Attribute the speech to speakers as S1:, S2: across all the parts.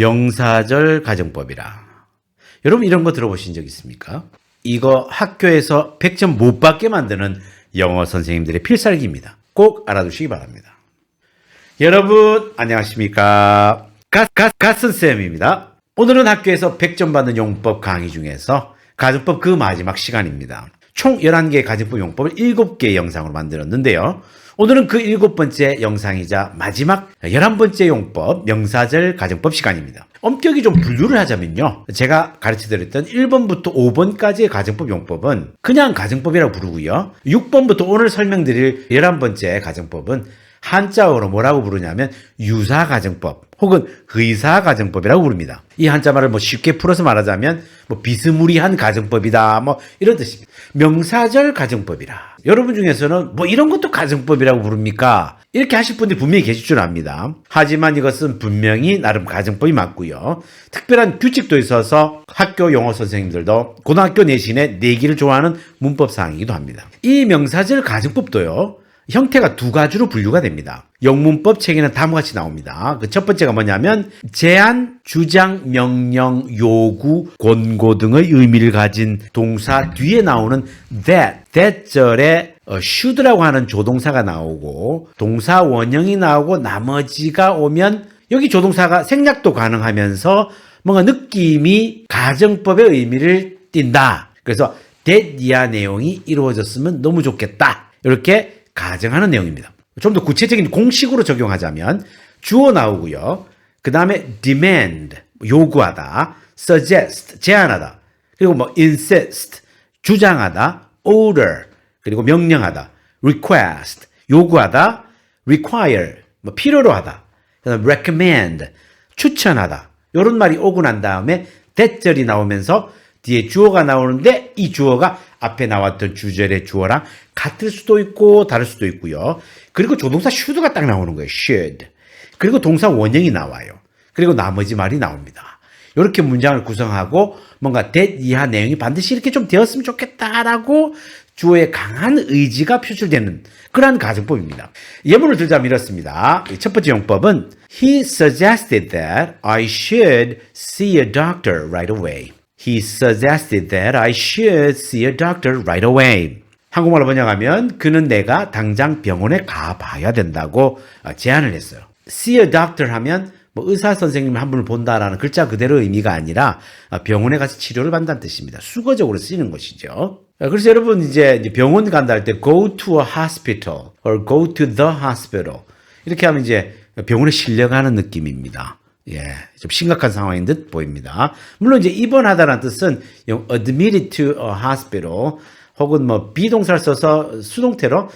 S1: 명사절 가정법이라. 여러분 이런 거 들어보신 적 있습니까? 이거 학교에서 100점 못 받게 만드는 영어 선생님들의 필살기입니다. 꼭 알아두시기 바랍니다. 여러분 안녕하십니까? 가, 가, 가슨쌤입니다. 오늘은 학교에서 100점 받는 용법 강의 중에서 가정법 그 마지막 시간입니다. 총 11개의 가정법 용법을 7개의 영상으로 만들었는데요. 오늘은 그 일곱 번째 영상이자 마지막 11번째 용법 명사절 가정법 시간입니다. 엄격히 좀 분류를 하자면요. 제가 가르쳐드렸던 1번부터 5번까지의 가정법 용법은 그냥 가정법이라고 부르고요. 6번부터 오늘 설명드릴 11번째 가정법은 한자어로 뭐라고 부르냐면 유사가정법 혹은 의사가정법이라고 부릅니다. 이 한자말을 뭐 쉽게 풀어서 말하자면 뭐 비스무리한 가정법이다 뭐 이런 뜻입니다. 명사절 가정법이라. 여러분 중에서는 뭐 이런 것도 가정법이라고 부릅니까? 이렇게 하실 분들이 분명히 계실 줄 압니다. 하지만 이것은 분명히 나름 가정법이 맞고요. 특별한 규칙도 있어서 학교 영어 선생님들도 고등학교 내신에 내기를 좋아하는 문법 사항이기도 합니다. 이 명사절 가정법도요. 형태가 두 가지로 분류가 됩니다. 영문법 책에는 다음과 같이 나옵니다. 그 첫 번째가 뭐냐면 제안, 주장, 명령, 요구, 권고 등의 의미를 가진 동사 뒤에 나오는 that, that 절에 어, should라고 하는 조동사가 나오고 동사 원형이 나오고 나머지가 오면 여기 조동사가 생략도 가능하면서 뭔가 느낌이 가정법의 의미를 띈다. 그래서 that 이하 내용이 이루어졌으면 너무 좋겠다. 이렇게 가정하는 내용입니다. 좀 더 구체적인 공식으로 적용하자면 주어 나오고요. 그 다음에 demand 요구하다, suggest 제안하다, 그리고 뭐 insist 주장하다, order 그리고 명령하다, request 요구하다, require 뭐 필요로 하다, 그다음 recommend 추천하다 이런 말이 오고 난 다음에 대절이 나오면서 뒤에 주어가 나오는데 이 주어가 앞에 나왔던 주절의 주어랑 같을 수도 있고 다를 수도 있고요. 그리고 조동사 should가 딱 나오는 거예요. should. 그리고 동사 원형이 나와요. 그리고 나머지 말이 나옵니다. 이렇게 문장을 구성하고 뭔가 that 이하 내용이 반드시 이렇게 좀 되었으면 좋겠다라고 주어의 강한 의지가 표출되는 그러한 가정법입니다. 예문을 들자면 이렇습니다. 첫 번째 용법은 He suggested that I should see a doctor right away. He suggested that I should see a doctor right away. 한국말로 번역하면 그는 내가 당장 병원에 가봐야 된다고 어, 제안을 했어요. See a doctor 하면 뭐 의사 선생님 한 분을 본다라는 글자 그대로 의미가 아니라 어, 병원에 가서 치료를 받는다는 뜻입니다. 수거적으로 쓰이는 것이죠. 어, 그래서 여러분 이제 병원 간다 할 때 go to a hospital or go to the hospital 이렇게 하면 이제 병원에 실려가는 느낌입니다. 예, 좀 심각한 상황인 듯 보입니다. 물론 이제 입원하다라는 뜻은 admitted to a hospital 혹은 뭐 비동사를 써서 수동태로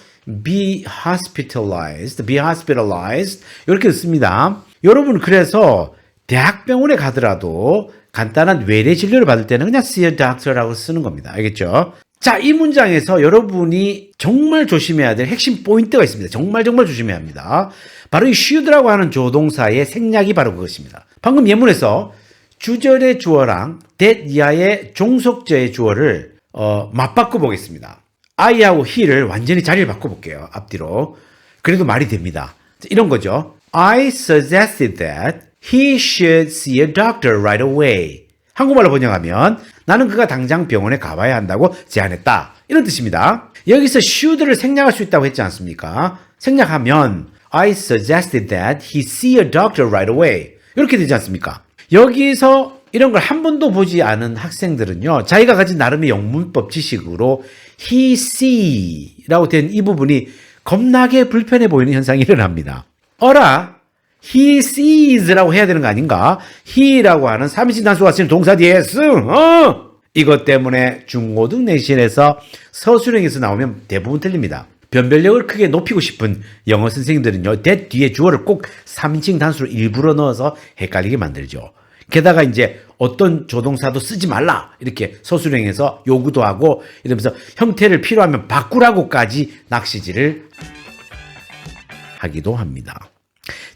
S1: be hospitalized, be hospitalized 이렇게 씁니다. 여러분 그래서 대학병원에 가더라도 간단한 외래 진료를 받을 때는 그냥 see a doctor라고 쓰는 겁니다. 알겠죠? 자, 이 문장에서 여러분이 정말 조심해야 될 핵심 포인트가 있습니다. 정말 정말 조심해야 합니다. 바로 이 should라고 하는 조동사의 생략이 바로 그것입니다. 방금 예문에서 주절의 주어랑 that 이하의 종속저의 주어를 어, 맞바꿔 보겠습니다. I하고 he를 완전히 자리를 바꿔 볼게요. 앞뒤로. 그래도 말이 됩니다. 이런 거죠. I suggested that he should see a doctor right away. 한국말로 번역하면 나는 그가 당장 병원에 가봐야 한다고 제안했다. 이런 뜻입니다. 여기서 should를 생략할 수 있다고 했지 않습니까? 생략하면 I suggested that he see a doctor right away. 이렇게 되지 않습니까? 여기서 이런 걸 한 번도 보지 않은 학생들은요, 자기가 가진 나름의 영문법 지식으로 he see라고 된 이 부분이 겁나게 불편해 보이는 현상이 일어납니다. 어라, he sees라고 해야 되는 거 아닌가? he라고 하는 삼인칭 단수가 쓰는 동사 뒤에 s, 어! 이것 때문에 중고등 내신에서 서술형에서 나오면 대부분 틀립니다. 변별력을 크게 높이고 싶은 영어 선생님들은요, that 뒤에 주어를 꼭 3인칭 단수로 일부러 넣어서 헷갈리게 만들죠. 게다가 이제 어떤 조동사도 쓰지 말라 이렇게 서술형에서 요구도 하고 이러면서 형태를 필요하면 바꾸라고까지 낚시질을 하기도 합니다.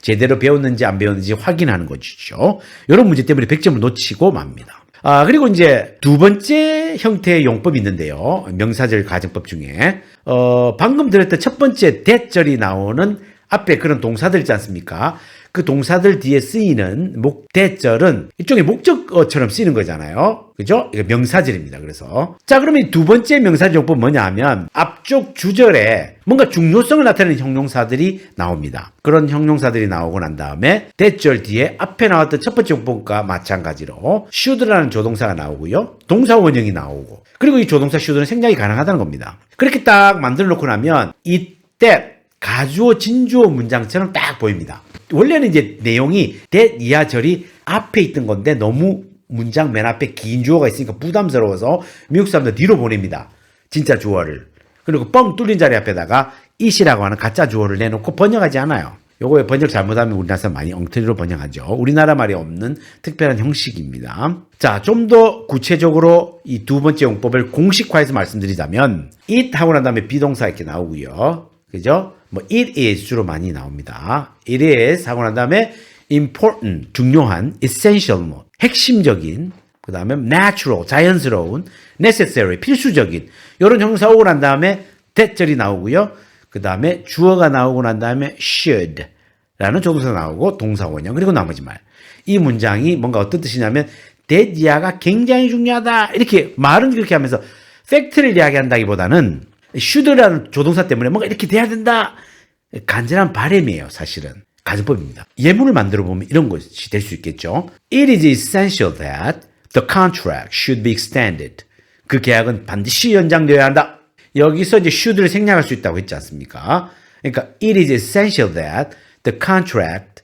S1: 제대로 배웠는지 안 배웠는지 확인하는 것이죠. 이런 문제 때문에 100점을 놓치고 맙니다. 아, 그리고 이제 두 번째 형태의 용법이 있는데요. 명사절 가정법 중에. 어, 방금 들었던 첫 번째 대절이 나오는 앞에 그런 동사들 있지 않습니까? 그그 동사들 뒤에 쓰이는 목대절은 일종의 목적어처럼 쓰이는 거잖아요. 그죠? 이거 명사절입니다. 그래서. 자, 그러면 이두 번째 명사절법 뭐냐 하면 앞쪽 주절에 뭔가 중요성을 나타내는 형용사들이 나옵니다. 그런 형용사들이 나오고 난 다음에 대절 뒤에 앞에 나왔던 첫 번째 용법과 마찬가지로 should라는 조동사가 나오고요. 동사 원형이 나오고 그리고 이 조동사 should는 생략이 가능하다는 겁니다. 그렇게 딱 만들어 놓고 나면 이때 가주어 진주어 문장처럼 딱 보입니다. 원래는 이제 내용이 that 이하절이 앞에 있던 건데 너무 문장 맨 앞에 긴 주어가 있으니까 부담스러워서 미국 사람들 뒤로 보냅니다. 진짜 주어를. 그리고 뻥 뚫린 자리 앞에다가 it이라고 하는 가짜 주어를 내놓고 번역하지 않아요. 요거에 번역 잘못하면 우리나라 사람 많이 엉터리로 번역하죠. 우리나라 말이 없는 특별한 형식입니다. 자, 좀 더 구체적으로 이 두 번째 용법을 공식화해서 말씀드리자면 it 하고 난 다음에 비동사 이렇게 나오고요. 그죠? 뭐 it is 주로 많이 나옵니다. it is 하고 난 다음에 important 중요한 essential 뭐 핵심적인 그 다음에 natural 자연스러운 necessary 필수적인 이런 형사 오고 난 다음에 대절이 나오고요. 그 다음에 주어가 나오고 난 다음에 should 라는 조동사 나오고 동사 원형 그리고 나머지 말. 이 문장이 뭔가 어떤 뜻이냐면 대지야가 굉장히 중요하다 이렇게 말은 그렇게 하면서 팩트를 이야기한다기보다는 should라는 조동사 때문에 뭔가 이렇게 돼야 된다 간절한 바램이에요 사실은 가정법입니다. 예문을 만들어 보면 이런 것이 될 수 있겠죠. It is essential that the contract should be extended. 그 계약은 반드시 연장되어야 한다. 여기서 이제 should를 생략할 수 있다고 했지 않습니까? 그러니까 it is essential that the contract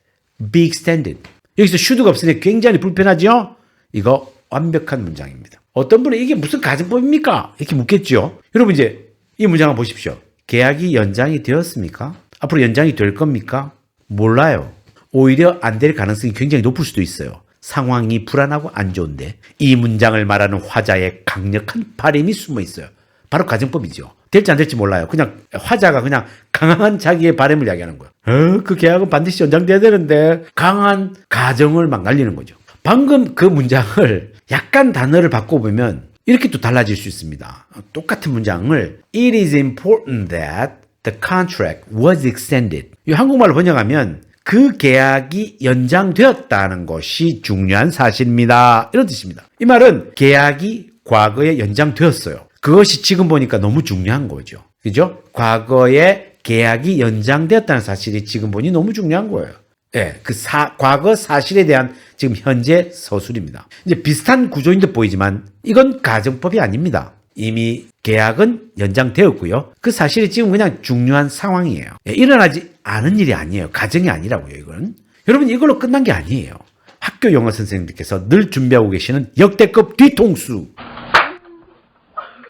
S1: be extended. 여기서 should가 없으니 굉장히 불편하죠? 이거 완벽한 문장입니다. 어떤 분은 이게 무슨 가정법입니까? 이렇게 묻겠죠. 여러분 이제 이 문장을 보십시오. 계약이 연장이 되었습니까? 앞으로 연장이 될 겁니까? 몰라요. 오히려 안 될 가능성이 굉장히 높을 수도 있어요. 상황이 불안하고 안 좋은데 이 문장을 말하는 화자의 강력한 바램이 숨어 있어요. 바로 가정법이죠. 될지 안 될지 몰라요. 그냥 화자가 그냥 강한 자기의 바램을 이야기하는 거예요. 어, 그 계약은 반드시 연장돼야 되는데 강한 가정을 막 날리는 거죠. 방금 그 문장을 약간 단어를 바꿔보면 이렇게 또 달라질 수 있습니다. 똑같은 문장을 It is important that the contract was extended. 이 한국말로 번역하면 그 계약이 연장되었다는 것이 중요한 사실입니다. 이런 뜻입니다. 이 말은 계약이 과거에 연장되었어요. 그것이 지금 보니까 너무 중요한 거죠. 그죠? 과거에 계약이 연장되었다는 사실이 지금 보니 너무 중요한 거예요. 예, 그 사, 과거 사실에 대한 지금 현재 서술입니다. 이제 비슷한 구조인 듯 보이지만 이건 가정법이 아닙니다. 이미 계약은 연장되었고요. 그 사실이 지금 그냥 중요한 상황이에요. 예, 일어나지 않은 일이 아니에요. 가정이 아니라고요, 이건. 여러분, 이걸로 끝난 게 아니에요. 학교 영어 선생님들께서 늘 준비하고 계시는 역대급 뒤통수.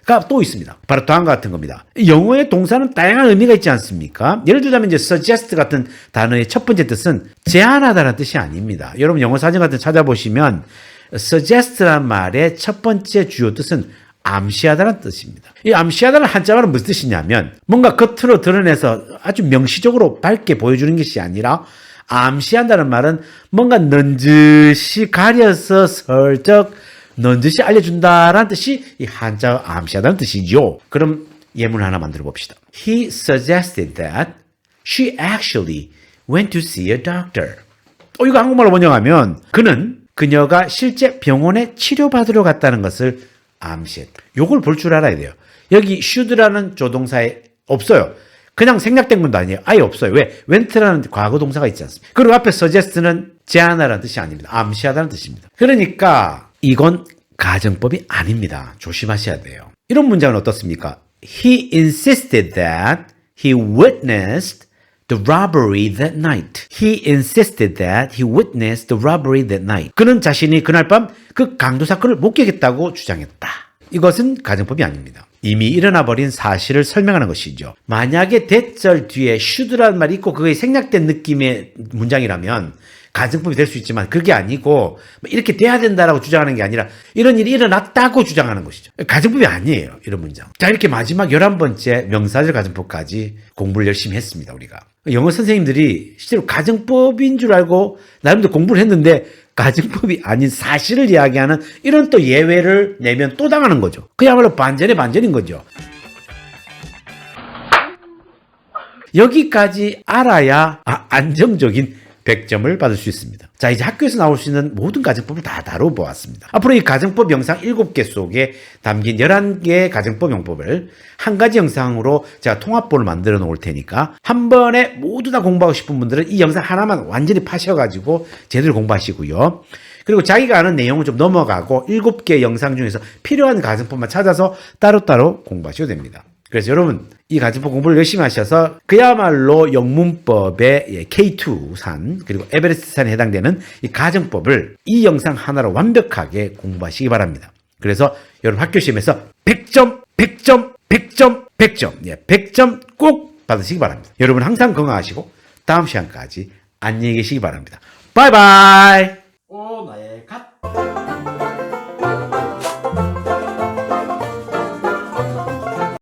S1: 가또 있습니다. 바로 다음과 같은 겁니다. 영어의 동사는 다양한 의미가 있지 않습니까? 예를 들자면 이제 suggest 같은 단어의 첫 번째 뜻은 제안하다는 뜻이 아닙니다. 여러분 영어 사전 같은 거 찾아보시면 suggest란 말의 첫 번째 주요 뜻은 암시하다는 뜻입니다. 이 암시하다는 한자말은 무슨 뜻이냐면 뭔가 겉으로 드러내서 아주 명시적으로 밝게 보여주는 것이 아니라 암시한다는 말은 뭔가 넌지시 가려서 슬쩍 넌지시 알려준다라는 뜻이 이 한자 암시하다는 뜻이죠. 그럼 예문 하나 만들어 봅시다. He suggested that she actually went to see a doctor. 어, 이거 한국말로 번역하면 그는 그녀가 실제 병원에 치료받으러 갔다는 것을 암시했. 요걸 볼 줄 알아야 돼요. 여기 should라는 조동사에 없어요. 그냥 생략된 것도 아니에요. 아예 없어요. 왜? went라는 과거 동사가 있지 않습니까? 그리고 앞에 suggest는 제안하라는 뜻이 아닙니다. 암시하다는 뜻입니다. 그러니까 이건 가정법이 아닙니다. 조심하셔야 돼요. 이런 문장은 어떻습니까? He insisted that he witnessed the robbery that night. He insisted that he witnessed the robbery that night. 그는 자신이 그날 밤 그 강도 사건을 목격했다고 주장했다. 이것은 가정법이 아닙니다. 이미 일어나 버린 사실을 설명하는 것이죠. 만약에 대절 뒤에 should라는 말이 있고 그게 생략된 느낌의 문장이라면 가정법이 될 수 있지만 그게 아니고 뭐 이렇게 돼야 된다라고 주장하는 게 아니라 이런 일이 일어났다고 주장하는 것이죠. 가정법이 아니에요. 이런 문장. 자, 이렇게 마지막 11번째 명사절 가정법까지 공부를 열심히 했습니다. 우리가. 영어 선생님들이 실제로 가정법인 줄 알고 나름대로 공부를 했는데 가정법이 아닌 사실을 이야기하는 이런 또 예외를 내면 또 당하는 거죠. 그야말로 반전의 반전인 거죠. 여기까지 알아야 아, 안정적인 100점을 받을 수 있습니다. 자, 이제 학교에서 나올 수 있는 모든 가정법을 다 다뤄보았습니다. 앞으로 이 가정법 영상 7개 속에 담긴 11개의 가정법 용법을 한 가지 영상으로 제가 통합본을 만들어 놓을 테니까 한 번에 모두 다 공부하고 싶은 분들은 이 영상 하나만 완전히 파셔가지고 제대로 공부하시고요. 그리고 자기가 아는 내용은 좀 넘어가고 7개 영상 중에서 필요한 가정법만 찾아서 따로따로 공부하셔도 됩니다. 그래서 여러분 이 가정법 공부를 열심히 하셔서 그야말로 영문법의 예, K2산 그리고 에베레스트산에 해당되는 이 가정법을 이 영상 하나로 완벽하게 공부하시기 바랍니다. 그래서 여러분 학교 시험에서 100점, 100점, 100점, 100점, 예, 100점 꼭 받으시기 바랍니다. 여러분 항상 건강하시고 다음 시간까지 안녕히 계시기 바랍니다. 바이바이. 오 나야.